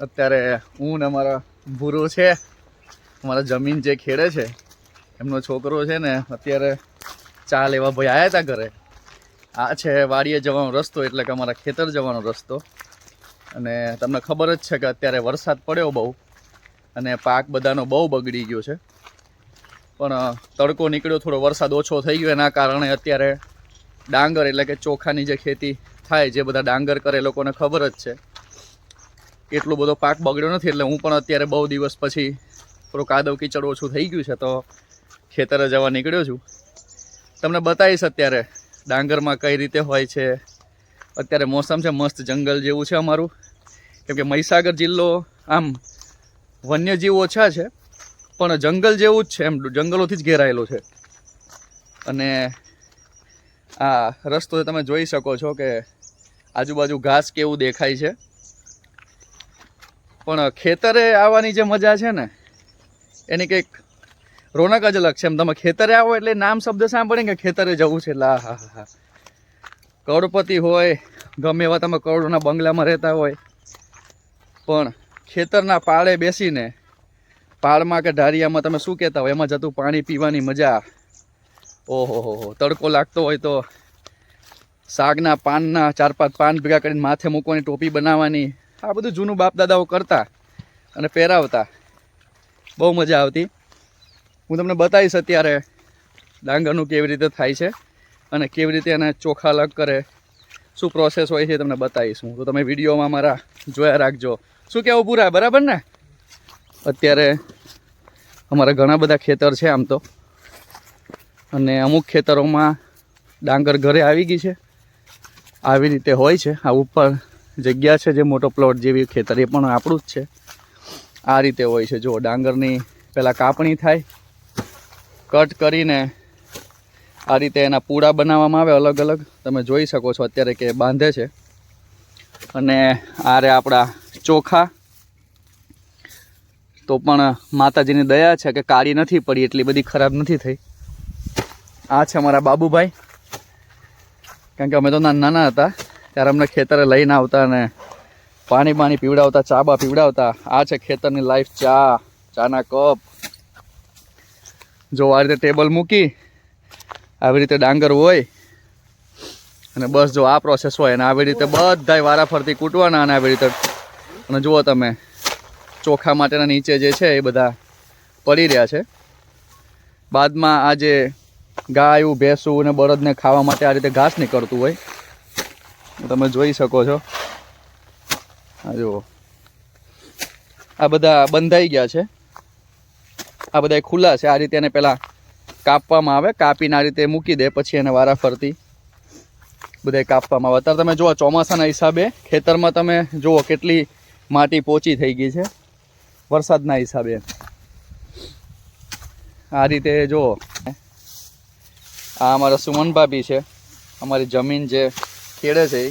અત્યારે હું ને અમારા ભૂરો છે. અમારા જમીન જે ખેડે છે, એમનો છોકરો છે ને, અત્યારે ચા લેવા ભાઈ આવ્યા હતા ઘરે. આ છે વાડીએ જવાનો રસ્તો, એટલે કે અમારા ખેતર જવાનો રસ્તો. અને તમને ખબર જ છે કે અત્યારે વરસાદ પડ્યો બહુ, અને પાક બધાનો બહુ બગડી ગયો છે. પણ તડકો નીકળ્યો, થોડો વરસાદ ઓછો થઈ ગયો, એના કારણે અત્યારે ડાંગર, એટલે કે ચોખાની જે ખેતી થાય, જે બધા ડાંગર કરે, એ લોકોને ખબર જ છે. એટલો બધો પાક બગડ્યો નથી એટલે હું પણ અત્યારે બહુ દિવસ પછી થોડું કાદવ કીચડ ઓછું થઈ ગયું છે તો ખેતરે જવા નીકળ્યો છું. તમને બતાવીશ અત્યારે ડાંગરમાં કઈ રીતે હોય છે. અત્યારે મોસમ છે, મસ્ત જંગલ જેવું છે અમારું. કેમ કે મહીસાગર જિલ્લો આમ વન્યજીવ ઓછા છે, પણ જંગલ જેવું જ છે એમ. જંગલોથી જ ઘેરાયેલો છે. અને આ રસ્તો તમે જોઈ શકો છો કે આજુબાજુ ઘાસ કેવું દેખાય છે. પણ ખેતરે આવવાની જે મજા છે ને, એની કંઈક રોનક જ અલગ છે. એમ તમે ખેતરે આવો એટલે નામ શબ્દ સાંભળે કે ખેતરે જવું છે એટલે હા હા કરોડપતિ હોય, ગમે એવા તમે કરોડોના બંગલામાં રહેતા હોય, પણ ખેતરના પાળે બેસીને પાળમાં કે ઢારિયામાં તમે શું કહેતા હોય? એમાં જતું પાણી પીવાની મજા. ઓહો, હો તડકો લાગતો હોય તો શાકના પાનના ચાર પાંચ પાન ભેગા કરીને માથે મૂકવાની ટોપી બનાવવાની. આ બધું જૂનું બાપ દાદાઓ કરતા અને પહેરાવતા. બહુ મજા આવતી. હું તમને બતાવીશ અત્યારે ડાંગરનું કેવી રીતે થાય છે અને કેવી રીતે એને ચોખા અલગ કરે. શું પ્રોસેસ હોય છે તમને બતાવીશ હું. તો તમે વિડીયોમાં મારા જોયા રાખજો. શું કહેવું પૂરા? બરાબર ને? અત્યારે અમારા ઘણા બધા ખેતર છે આમ તો. અને અમુક ખેતરોમાં ડાંગર ઘરે આવી ગઈ છે. આવી રીતે હોય છે. આ ઉપર જગ્યા છે જે મોટો પ્લોટ જેવી ખેતર, એ પણ આપણું જ છે. આ રીતે હોય છે. જો ડાંગરની પહેલાં કાપણી થાય. કટ કરીને આ રીતે એના પૂડા બનાવવામાં આવે અલગ અલગ. તમે જોઈ શકો છો અત્યારે કે બાંધે છે. અને આ રે આપણા ચોખા. તો પણ માતાજીની દયા છે કે કાળી નથી પડી, એટલી બધી ખરાબ નથી થઈ. આ છે અમારા બાબુભાઈ. કારણ કે અમે તો નાના હતા. ત્યારે અમને ખેતરે લઈને આવતા અને પાણી પાણી પીવડાવતા ચા બા પીવડાવતા. આ છે ખેતરની લાઈફ ચા, ચાના કપ. જો આ રીતે ટેબલ મૂકી, આવી રીતે ડાંગર હોય, અને બસ જો આ પ્રોસેસ હોય, અને આવી રીતે બધાય વારા ફરતી કૂટવાના અને આવી રીતે, અને જુઓ તમે, ચોખા માટેના નીચે જે છે એ બધા પડી રહ્યા છે. બાદમાં આ જે ગાયું, ભેંસું અને બળદને ખાવા માટે આ રીતે ઘાસ નીકળતું હોય તમે જોઈ શકો છો. આ જુઓ. આ બધા બંધાઈ ગયા છે. આ બધા ખુલ્લા છે. આ રીતે એને પહેલાં કાપવામાં આવે. કાપીને આ રીતે મૂકી દે, પછી એને વારા ફરતી. બધા કાપવામાં આવે. અત્યારે તમે જુઓ, ચોમાસાના હિસાબે ખેતરમાં તમે જુઓ કેટલી માટી પોચી થઈ ગઈ છે. વરસાદના હિસાબે. આ રીતે જુઓ. આ અમારા સુમન ભાભી છે. અમારી જમીન જે ખેડે છે.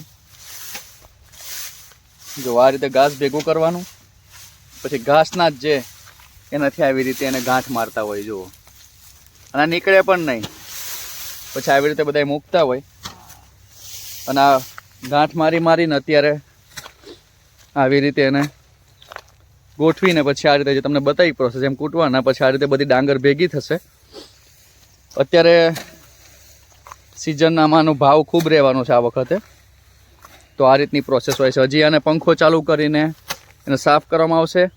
જો આ રીતે ઘાસ ભેગું કરવાનું, પછી ઘાસના જ જે એનાથી આવી રીતે એને ગાંઠ મારતા હોય, જુઓ. અને નીકળે પણ નહીં. પછી આવી રીતે બધા મૂકતા હોય. અને આ ગાંઠ મારી મારીને અત્યારે આવી રીતે એને ગોઠવીને પછી આ રીતે જે તમને બતાવી પ્રોસેસ એમ કૂટવાના, પછી આ રીતે બધી ડાંગર ભેગી થશે. અત્યારે સિઝનનામાંનો ભાવ ખૂબ રહેવાનો છે આ વખતે. તો આ રીતની પ્રોસેસ હોય છે. હજી આને પંખો ચાલુ કરીને એને સાફ કરવામાં આવશે.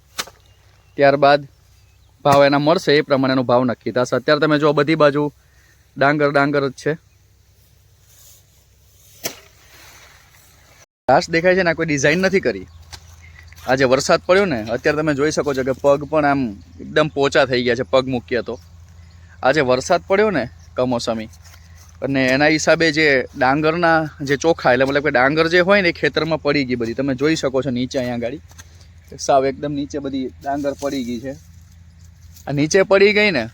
ત્યારબાદ ભાવ એના મળશે એ પ્રમાણેનો ભાવ નક્કી થશે. અત્યારે તમે જો બધી બાજુ ડાંગર ડાંગર જ છે. ઘાસ દેખાય છે ને કોઈ ડિઝાઇન નથી કરી. આજે વરસાદ પડ્યો ને, અત્યારે તમે જોઈ શકો છો કે પગ પણ આમ એકદમ પોચા થઈ ગયા છે, પગ મૂક્યા તો. આજે વરસાદ પડ્યો ને, કમોસમી અને એના હિસાબે જે ડાંગરના જે ચોખા, એટલે મતલબ કે ડાંગર જે હોય ને એ ખેતરમાં પડી ગઈ બધી. તમે જોઈ શકો છો નીચે અહીંયા ગાડી. સાવ એકદમ નીચે બધી ડાંગર પડી ગઈ છે. આ નીચે પડી ગઈ ને,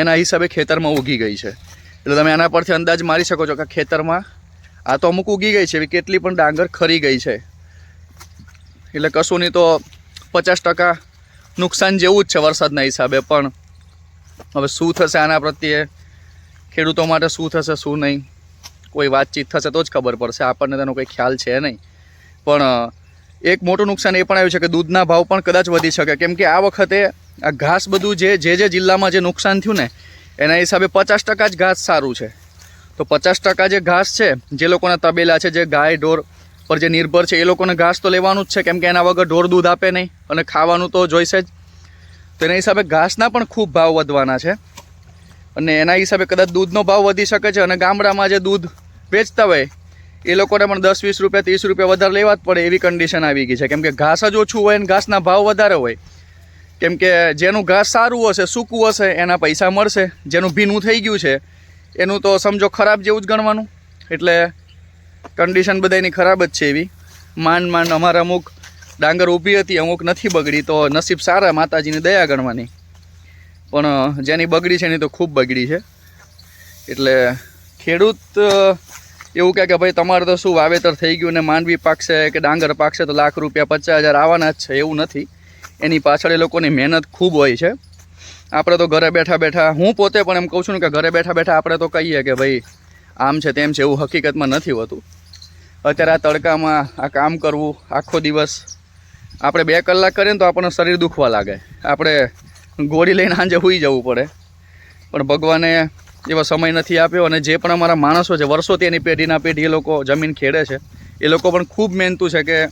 એના હિસાબે ખેતરમાં ઉગી ગઈ છે. એટલે તમે એના પરથી અંદાજ મારી શકો છો કે ખેતરમાં આ તો અમુક ઉગી ગઈ છે, એવી કેટલી પણ ડાંગર ખરી ગઈ છે. એટલે કશું નહીં તો પચાસ ટકા નુકસાન જેવું જ છે વરસાદના હિસાબે, પણ હવે શું થશે આના પ્રત્યે ખેડૂતો માટે શું થશે, શું નહીં? કોઈ વાતચીત થશે તો જ ખબર પડશે. આપણને તેનો કોઈ ખ્યાલ છે નહીં. પણ એક મોટું નુકસાન એ પણ આવ્યું છે કે દૂધના ભાવ પણ કદાચ વધી શકે. કેમ કે આ વખતે આ ઘાસ બધું જે જે જે જિલ્લામાં જે નુકસાન થયું ને, એના હિસાબે પચાસ ટકા જ ઘાસ સારું છે. તો પચાસ ટકા જે ઘાસ છે, જે લોકોના તબેલા છે, જે ગાય, ઢોર પર જે નિર્ભર છે, એ લોકોને ઘાસ તો લેવાનું જ છે. કેમ કે એના વગર ઢોર દૂધ આપે નહીં અને ખાવાનું તો જોઈશે જ. તો એના હિસાબે ઘાસના પણ ખૂબ ભાવ વધવાના છે. અને એના હિસાબે કદાચ દૂધનો ભાવ વધી શકે છે અને ગામડામાં જે દૂધ વેચતા હોય, એ લોકોને પણ દસ, વીસ રૂપિયા, ત્રીસ રૂપિયા વધારે લેવા જ પડે એવી કન્ડિશન આવી ગઈ છે. કેમ કે ઘાસ જ ઓછું હોય અને ઘાસના ભાવ વધારે હોય. કેમ કે જેનું ઘાસ સારું હશે, સૂકું હશે, એના પૈસા મળશે. જેનું ભીનું થઈ ગયું છે, એનું તો સમજો ખરાબ જેવું જ ગણવાનું. એટલે કન્ડિશન બધાની ખરાબ જ છે એવી. માંડ માંડ અમારા અમુક ડાંગર ઊભી હતી, અમુક નથી બગડી, તો નસીબ સારા માતાજીની દયા ગણવાની. પણ જેની બગડી છે એની તો ખૂબ બગડી છે. એટલે ખેડૂત એવું કહે કે ભાઈ, તમારે તો શું વાવેતર થઈ ગયું ને માંડવી પાકશે કે ડાંગર પાકશે તો લાખ રૂપિયા પચાસ હજાર આવવાના જ છે. એવું નથી. એની પાછળ એ લોકોની મહેનત ખૂબ હોય છે. આપણે તો ઘરે બેઠા બેઠા, હું પોતે પણ એમ કહું છું ને કે ઘરે બેઠા બેઠા આપણે તો કહીએ કે ભાઈ, આમ છે તેમ છે. એવું હકીકતમાં નથી હોતું. અત્યારે આ તડકામાં આ કામ કરવું આખો દિવસ, આપણે બે કલાક કરીએ ને તો આપણને શરીર દુખવા લાગે. આપણે ગોળી લઈને સાંજે સૂઈ જવું પડે. પણ ભગવાને એવો સમય નથી આપ્યો અને જે પણ અમારા માણસો છે વર્ષોથી એની પેઢીના પેઢી એ લોકો જમીન ખેડે છે. એ લોકો પણ ખૂબ મહેનતું છે કે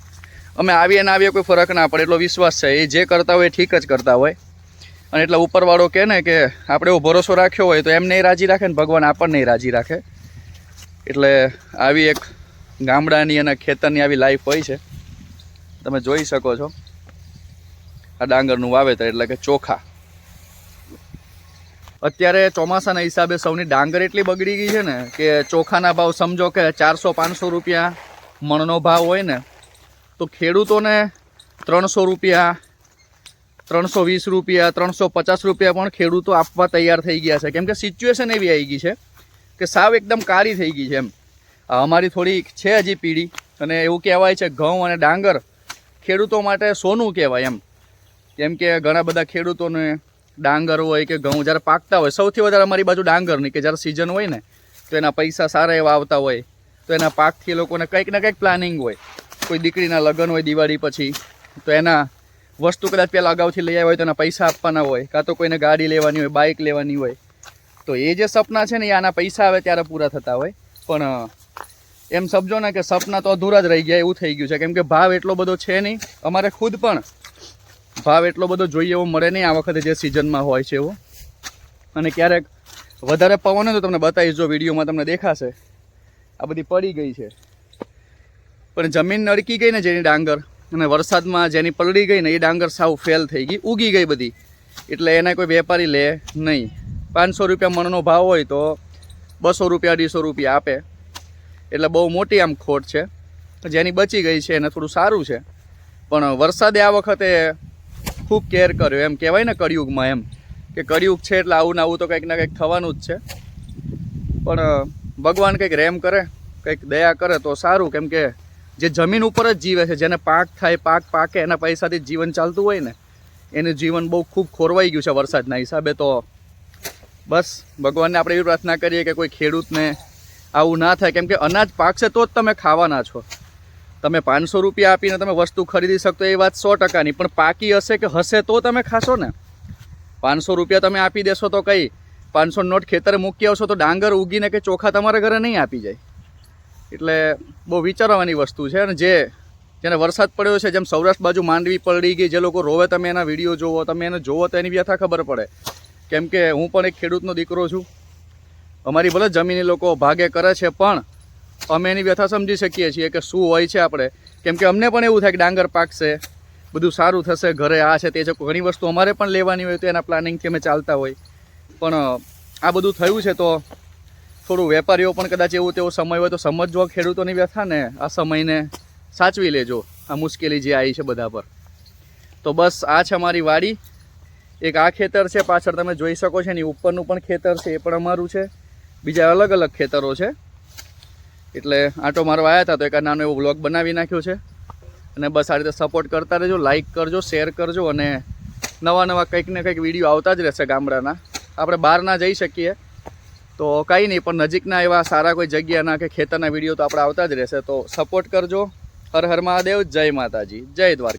અમે આવીએ ને આવીએ કોઈ ફરક ના પડે, એટલો વિશ્વાસ છે. એ જે કરતા હોય એ ઠીક જ કરતા હોય. અને એટલે ઉપરવાળો કહે ને કે આપણે એવો ભરોસો રાખ્યો હોય તો એમને રાજી રાખે ને ભગવાન આપણને રાજી રાખે. એટલે આવી એક ગામડાની અને ખેતરની આવી લાઈફ હોય છે. તમે જોઈ શકો છો. આ ડાંગરનું વાવેતર એટલે કે ચોખા. અત્યારે ચોમાસાના હિસાબે સૌની ડાંગર એટલી બગડી ગઈ છે ને કે ચોખાના ભાવ સમજો કે ચારસો, પાંચસો રૂપિયા મણનો ભાવ હોય ને, તો ખેડૂતોને ત્રણસો રૂપિયા, ત્રણસો વીસ રૂપિયા, ત્રણસો પચાસ રૂપિયા પણ ખેડૂતો આપવા તૈયાર થઈ ગયા છે. કેમ કે સિચ્યુએશન એવી આવી ગઈ છે કે સાવ એકદમ કાળી થઈ ગઈ છે એમ. અમારી થોડી છે હજી પીઢી અને એવું કહેવાય છે ઘઉં અને ડાંગર ખેડૂતો માટે સોનું કહેવાય એમ. કેમ કે ઘણા બધા ખેડૂતોને ડાંગર હોય કે ઘઉં જ્યારે પાકતા હોય, સૌથી વધારે અમારી બાજુ ડાંગરની કે જ્યારે સિઝન હોય ને, તો એના પૈસા સારા એવા આવતા હોય. તો એના પાકથી લોકોને કંઈક ને કંઈક પ્લાનિંગ હોય. કોઈ દીકરીના લગ્ન હોય દિવાળી પછી, તો એના વસ્તુ કદાચ પહેલાં અગાઉથી લઈ આવ્યા હોય તો એના પૈસા આપવાના હોય, કાં તો કોઈને ગાડી લેવાની હોય બાઇક લેવાની હોય. તો એ જે સપના છે ને, એ આના પૈસા આવે ત્યારે પૂરા થતા હોય. પણ, એમ સમજો ને કે સપના તો અધૂરા જ રહી ગયા, એવું થઈ ગયું છે. કેમ કે ભાવ એટલો બધો છે નહીં. અમારે ખુદ પણ ભાવ એટલો બધો જોઈએ એવો મળે નહીં આ વખતે જે સિઝનમાં હોય છે એવો. અને ક્યારેક વધારે પવન હોય તો તમને બતાવીશ જો વિડીયોમાં તમને દેખાશે. આ બધી પડી ગઈ છે. પણ જમીન નડકી ગઈ ને જેની ડાંગર, અને વરસાદમાં જેની પલળી ગઈ ને એ ડાંગર સાવ ફેલ થઈ ગઈ, ઉગી ગઈ બધી. એટલે એને કોઈ વેપારી લે નહીં. પાંચસો રૂપિયા મણનો ભાવ હોય તો બસો રૂપિયા, અઢીસો રૂપિયા આપે. એટલે બહુ મોટી આમ ખોટ છે. જેની બચી ગઈ છે એને થોડું સારું છે. પણ વરસાદે આ વખતે ખૂબ કેર કર્યો. એમ કહેવાય ને કળિયુગમાં એમ, કે કળિયુગ છે એટલે આવું ને આવું તો કંઈક ને કંઈક થવાનું જ છે. પણ ભગવાન કંઈક રેમ કરે, કંઈક દયા કરે તો સારું. કેમ કે જે જમીન ઉપર જ જીવે છે, જેને પાક થાય, પાક પાકે, એના પૈસાથી જીવન ચાલતું હોય ને, એનું જીવન બહુ ખૂબ ખોરવાઈ ગયું છે વરસાદના હિસાબે તો. બસ, ભગવાનને આપણે એવી પ્રાર્થના કરીએ કે કોઈ ખેડૂતને આવું ના થાય. કેમ કે અનાજ પાકશે તો જ તમે ખાવાના છો. તમે પાંચસો રૂપિયા આપીને તમે વસ્તુ ખરીદી શકતો એ વાત સો ટકાની. પણ પાકી હશે કે હશે તો તમે ખાશો ને. પાંચસો રૂપિયા તમે આપી દેશો તો કંઈ. પાંચસો નોટ ખેતરે મૂકી આવશો તો ડાંગર ઉગીને કે ચોખા તમારા ઘરે નહીં આપી જાય. એટલે બહુ વિચારવાની વસ્તુ છે અને જે જેને વરસાદ પડ્યો છે, જેમ સૌરાષ્ટ્ર બાજુ માંડવી પલળી ગઈ, જે લોકો રોવે, તમે એના વીડિયો જોવો, તમે એને જોવો તો એની વ્યથા ખબર પડે. કેમ કે હું પણ એક ખેડૂતનો દીકરો છું. અમારી ભલે જમીની લોકો ભાગે કરે છે, પણ અમે એની વ્યથા સમજી શકીએ છીએ કે શું હોય છે આપણે. કેમ કે અમને પણ એવું થાય કે ડાંગર પાકશે, બધું સારું થશે, ઘરે આ છે તે છે. ઘણી વસ્તુ અમારે પણ લેવાની હોય તો એના પ્લાનિંગથી અમે ચાલતા હોય. પણ આ બધું થયું છે તો થોડું વેપારીઓ પણ કદાચ એવું તેવો સમય હોય તો સમજજો ખેડૂતોની વ્યથાને આ સમયને સાચવી લેજો. આ મુશ્કેલી જે આવી છે બધા પર. તો બસ આ છે અમારી વાડી. એક આ ખેતર છે, પાછળ તમે જોઈ શકો છો, એની ઉપરનું પણ ખેતર છે, એ પણ અમારું છે. બીજા અલગ અલગ ખેતરો છે. એટલે આંટો મારવા આવ્યા હતા તો એક આ નાનો એવો વ્લોગ બનાવી નાખ્યો છે. અને બસ આ રીતે સપોર્ટ કરતા રહેજો લાઇક કરજો શેર કરજો અને નવા નવા કંઈક ને કંઈક વીડિયો આવતા જ રહેશે ગામડાના. આપણે બહાર ના જઈ શકીએ. તો કંઈ નહીં, પણ નજીકના એવા સારા કોઈ જગ્યાના કે ખેતરના વીડિયો તો આપણે આવતા જ રહેશે. તો સપોર્ટ કરજો. હર હર મહાદેવ, જય માતાજી, જય દ્વારકા.